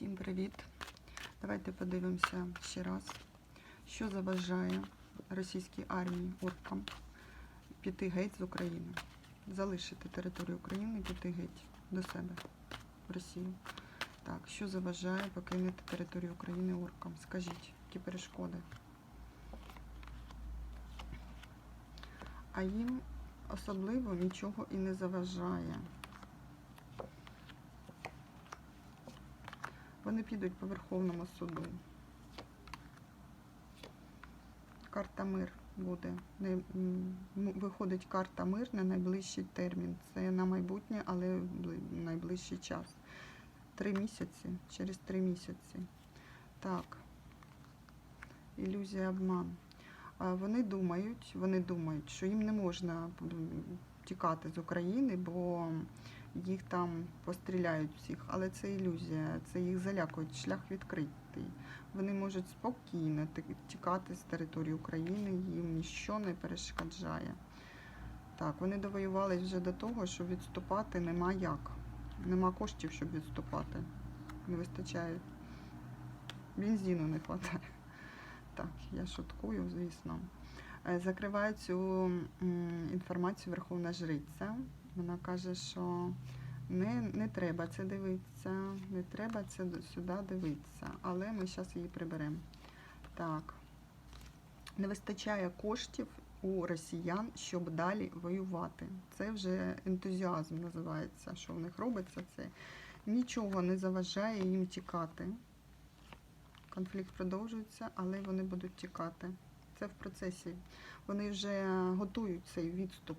Всім привіт! Давайте подивимося ще раз, що заважає російській армії оркам піти геть з України, залишити територію України і піти геть до себе в Росію. Так, що заважає покинути територію України оркам? Скажіть, які перешкоди? А їм особливо нічого і не заважає. Вони підуть по Верховному суду. Карта мир буде. М, Виходить карта мир на найближчий термін. Це на майбутнє, але найближчий час. Три місяці, через три місяці. Так. Ілюзія обман. Вони думають, вони думають, що їм не можна м, тікати з України, бо їх там постріляють всіх, але це ілюзія, це їх залякують, шлях відкритий. Вони можуть спокійно ти- тікати з території України, їм ніщо не перешкоджає. Так, вони довоювались вже до того, що відступати нема як. Нема коштів, щоб відступати. Не вистачає. Бензину не вистачає. Так, я шуткую, звісно. Е, Закриває цю інформацію Верховна Жриця. Вона каже, що не, не треба це дивитися, не треба це сюди дивитися, але ми зараз її приберемо. Так. Не вистачає коштів у росіян, щоб далі воювати. Це вже ентузіазм називається, що в них робиться це. Нічого не заважає їм тікати. Конфлікт продовжується, але вони будуть тікати. Це в процесі. Вони вже готують цей відступ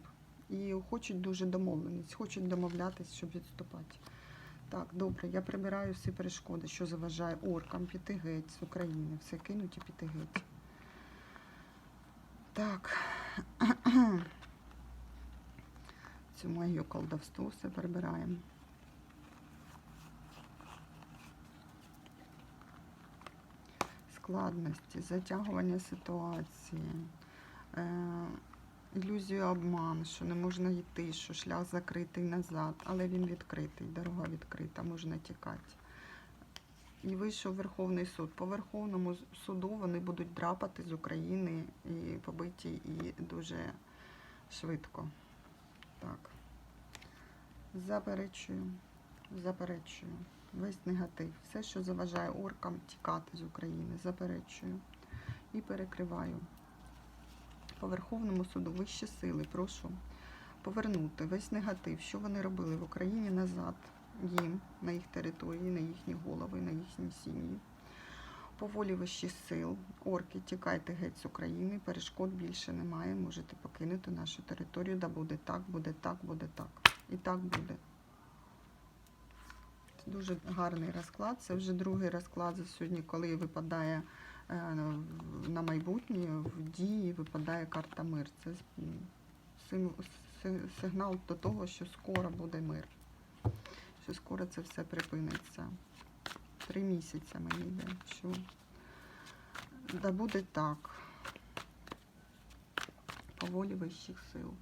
і хочуть дуже домовленість, хочуть домовлятись, щоб відступати. Так, добре, я прибираю всі перешкоди, що заважає оркам піти геть з України. Все кинуть і піти геть. Так. Цю мою колдовство все прибираємо. Складності, затягування ситуації. Е, ілюзію обман, що не можна йти, що шлях закритий назад, але він відкритий, дорога відкрита, можна тікати. І вийшов Верховний суд. По Верховному суду вони будуть драпати з України і побиті і дуже швидко. Так. Заперечую, заперечую. Весь негатив. Все, що заважає оркам тікати з України, заперечую. І перекриваю по Верховному суду вищі сили, прошу повернути весь негатив, що вони робили в Україні назад, їм, на їх території, на їхні голови, на їхні сім'ї. По волі вищих сил, орки, тікайте геть з України, перешкод більше немає, можете покинути нашу територію, да буде так, буде так, буде так. І так буде. Дуже гарний розклад. Це вже другий розклад за сьогодні, коли випадає е, на майбутнє в дії випадає карта мир. Це сигнал до того, що скоро буде мир, що скоро це все припиниться. Три місяці мені йде, що да буде так. По волі вищих сил.